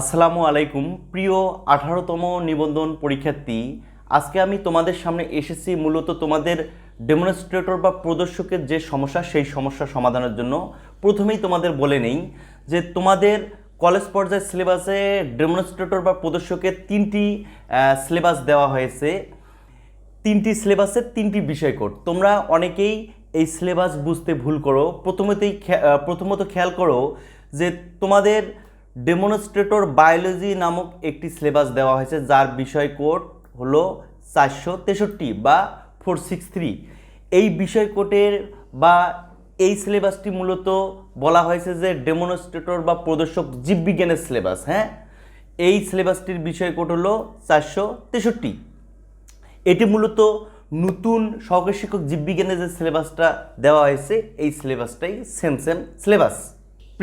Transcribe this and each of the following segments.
আসসালামু আলাইকুম। প্রিয় আঠারোতম নিবন্ধন পরীক্ষার্থী, আজকে আমি তোমাদের সামনে এসেছি মূলত তোমাদের ডেমনস্ট্রেটর বা প্রদর্শকের যে সমস্যা, সেই সমস্যা সমাধানের জন্য। প্রথমেই তোমাদের বলে নেই যে তোমাদের কলেজ পর্যায়ের সিলেবাসে ডেমনস্ট্রেটর বা প্রদর্শকের তিনটি সিলেবাস দেওয়া হয়েছে। তিনটি সিলেবাসের তিনটি বিষয় কোড। তোমরা অনেকেই এই সিলেবাস বুঝতে ভুল করো। প্রথমতেই প্রথমত খেয়াল করো যে তোমাদের ডেমনস্ট্রেটর বায়োলজি নামক একটি সিলেবাস দেওয়া হয়েছে, যার বিষয় কোড হলো চারশো তেষট্টি বা ফোর সিক্স থ্রি। এই বিষয় কোটের বা এই সিলেবাসটি মূলত বলা হয়েছে যে ডেমনস্ট্রেটর বা প্রদর্শক জীববিজ্ঞানের সিলেবাস হ্যাঁ? এই সিলেবাসটির বিষয় কোড হলো চারশো তেষট্টি। এটি মূলত নতুন সহকারী শিক্ষক জীববিজ্ঞানের যে সিলেবাসটা দেওয়া হয়েছে, এই সিলেবাসটাই সেম সেম সিলেবাস।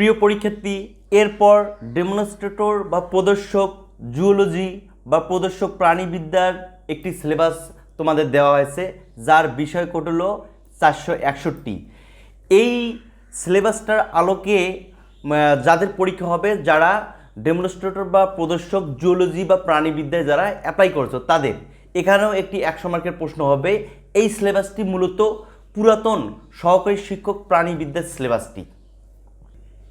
প্রিয় পরীক্ষার্থী, এরপর ডেমনস্ট্রেটর বা প্রদর্শক জুওলজি বা প্রদর্শক প্রাণীবিদ্যার একটি সিলেবাস তোমাদের দেওয়া হয়েছে, যার বিষয় কোড চারশো একষট্টি। এই সিলেবাসটার আলোকে যাদের পরীক্ষা হবে, যারা ডেমনস্ট্রেটর বা প্রদর্শক জুওলজি বা প্রাণীবিদ্যায় যারা অ্যাপ্লাই করছ, তাদের। এখানেও একটি একশো মার্কের প্রশ্ন হবে, এই সিলেবাসটি মূলত পুরাতন সহকারী শিক্ষক প্রাণীবিদ্যার সিলেবাসটি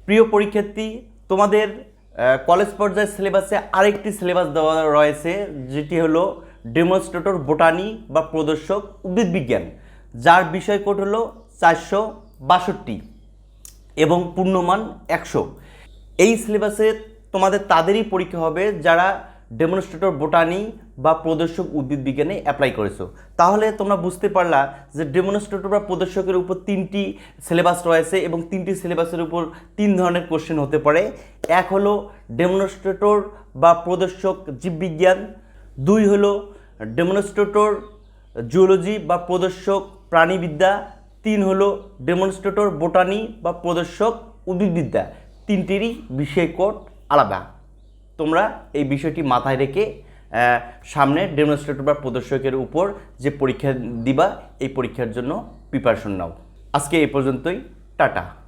প্রিয় পরীক্ষার্থী, তোমাদের কলেজ পর্যায়ের সিলেবাসে আরেকটি সিলেবাস দেওয়া রয়েছে, যেটি হলো ডেমনস্ট্রেটর বোটানি বা প্রদর্শক উদ্ভিদ বিজ্ঞান যার বিষয় কোড হলো চারশো বাষট্টি এবং পূর্ণমান একশো। এই সিলেবাসে তোমাদের, তাদেরই পরীক্ষা হবে যারা ডেমনস্ট্রেটর বোটানি বা প্রদর্শক উদ্ভিদ বিজ্ঞানে অ্যাপ্লাই করেছ। তাহলে তোমরা বুঝতে পারলা যে ডেমনস্ট্রেটর বা প্রদর্শকের উপর তিনটি সিলেবাস রয়েছে এবং তিনটি সিলেবাসের উপর তিন ধরনের কোশ্চেন হতে পারে। এক হলো ডেমনস্ট্রেটর বা প্রদর্শক জীববিজ্ঞান, দুই হলো ডেমনস্ট্রেটর জুওলজি বা প্রদর্শক প্রাণীবিদ্যা, তিন হলো ডেমনস্ট্রেটর বোটানি বা প্রদর্শক উদ্ভিদবিদ্যা। তিনটিরই বিষয় কোড আলাদা। তোমরা এই বিষয়টি মাথায় রেখে সামনে ডেমনস্ট্রেটর বা প্রদর্শকের উপর যে পরীক্ষা দিবা, এই পরীক্ষার জন্য প্রিপারেশন নাও। আজকে এ পর্যন্তই, টাটা।